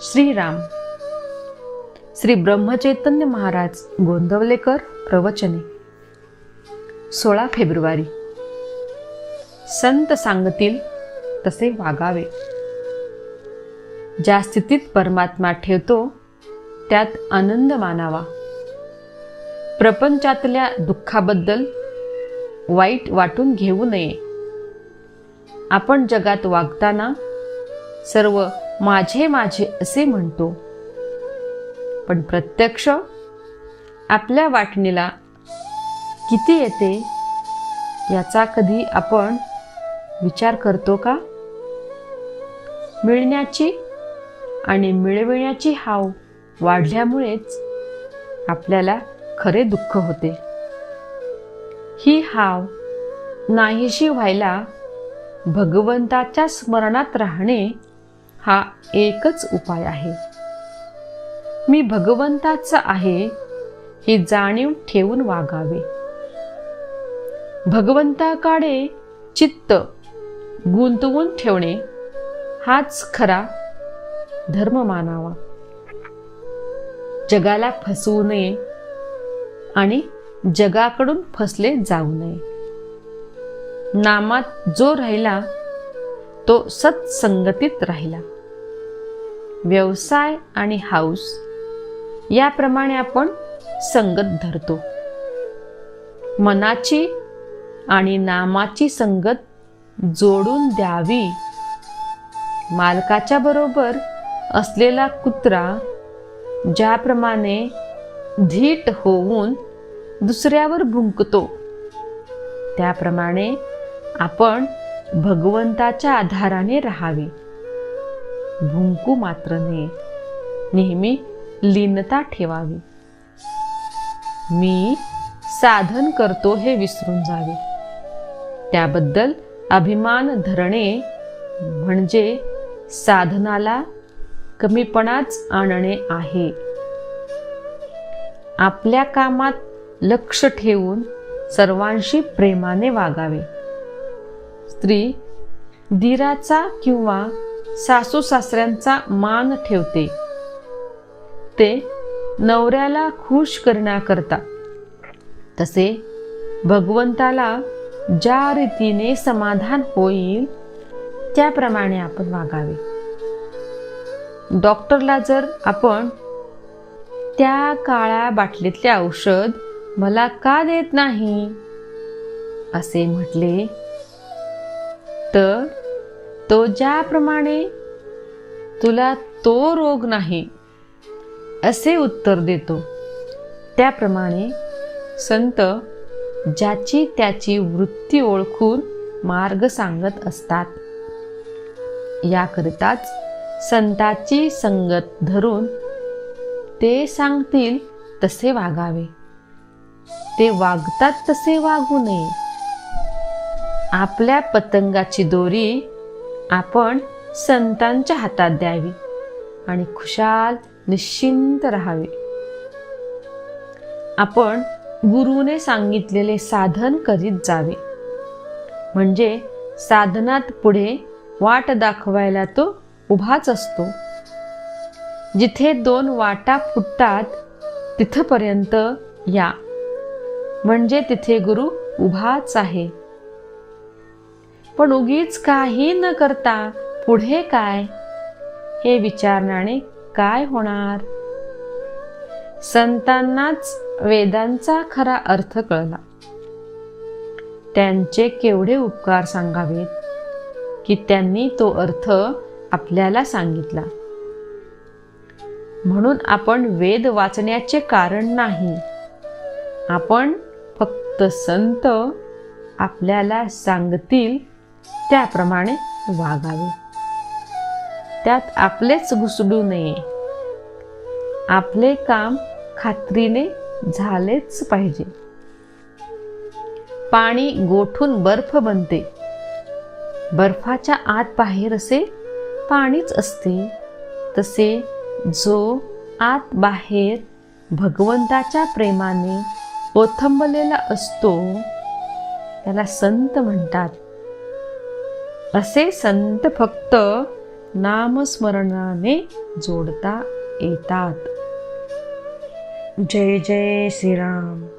श्रीराम. श्री ब्रह्मचैतन्य महाराज गोंदवलेकर प्रवचने. सोळा फेब्रुवारी. संत सांगतील तसे वागावे. ज्या स्थितीत परमात्मा ठेवतो त्यात आनंद मानावा. प्रपंचातल्या दुःखाबद्दल वाईट वाटून घेऊ नये. आपण जगात वागताना सर्व माझे माझे असे म्हणतो. पण प्रत्यक्ष आपल्या वाटणीला किती येते याचा कधी आपण विचार करतो का? मिळण्याची आणि मिळविण्याची हाव वाढल्यामुळेच आपल्याला खरे दुःख होते. ही हाव नाहीशी व्हायला भगवंताच्या स्मरणात राहणे हा एकच उपाय आहे. मी भगवंताचा आहे ही जाणीव ठेवून वागावे. भगवंताकडे चित्त गुंतवून ठेवणे हाच खरा धर्म मानावा. जगाला फसवू नये आणि जगाकडून फसले जाऊ नये. नामात जो राहिला तो सत्संगतीत राहिला. व्यवसाय आणि हाऊस याप्रमाणे आपण संगत धरतो. मनाची आणि नामाची संगत जोडून द्यावी. मालकाच्या बरोबर असलेला कुत्रा ज्याप्रमाणे धीट होऊन दुसऱ्यावर भुंकतो त्याप्रमाणे आपण भगवंताच्या आधाराने राहावे. भुंकू मात्र नये. नेहमी लीनता ठेवावी. मी साधन करतो हे विसरून जावे. त्याबद्दल अभिमान धरणे म्हणजे साधनाला कमीपणाच आणणे आहे. आपल्या कामात लक्ष ठेवून सर्वांशी प्रेमाने वागावे. स्त्री धीराचा किंवा सासू सासऱ्यांचा मान ठेवते. ते नवऱ्याला खुश करण्याकरता. तसे भगवंताला ज्या रीतीने समाधान होईल त्याप्रमाणे आपण वागावे. डॉक्टरला जर आपण त्या काळ्या बाटलीतले औषध मला का देत नाही? असे म्हटले तर तो ज्याप्रमाणे तुला तो रोग नाही असे उत्तर देतो. त्याप्रमाणे संत ज्याची त्याची वृत्ती ओळखून मार्ग सांगत असतात. याकरिताच संताची संगत धरून ते सांगतील तसे वागावे. ते वागतात तसे वागू नये. आपल्या पतंगाची दोरी आपण संतांच्या हातात द्यावी आणि खुशाल निश्चिंत राहावे. आपण गुरुने सांगितलेले साधन करीत जावे. म्हणजे साधनात पुढे वाट दाखवायला तो उभाच असतो. जिथे दोन वाटा फुटतात तिथपर्यंत या. म्हणजे तिथे गुरु उभाच आहे. पण उगीच काही न करता पुढे काय? हे विचारण्याने काय होणार? संतांनाच वेदांचा खरा अर्थ कळला. त्यांचे केवढे उपकार सांगावेत की त्यांनी तो अर्थ आपल्याला सांगितला. म्हणून आपण वेद वाचण्याचे कारण नाही. आपण फक्त संत आपल्याला सांगतील त्याप्रमाणे वागावे. त्यात आपलेच घुसडू नये. आपले काम खात्रीने झालेच पाहिजे. पाणी गोठून बर्फ बनते. बर्फाच्या आत बाहेर असे पाणीच असते. तसे जो आत बाहेर भगवंताच्या प्रेमाने ओथंबलेला असतो त्याला संत म्हणतात. असे संत फक्त नामस्मरणाने जोडता येतात. जय जय श्रीराम.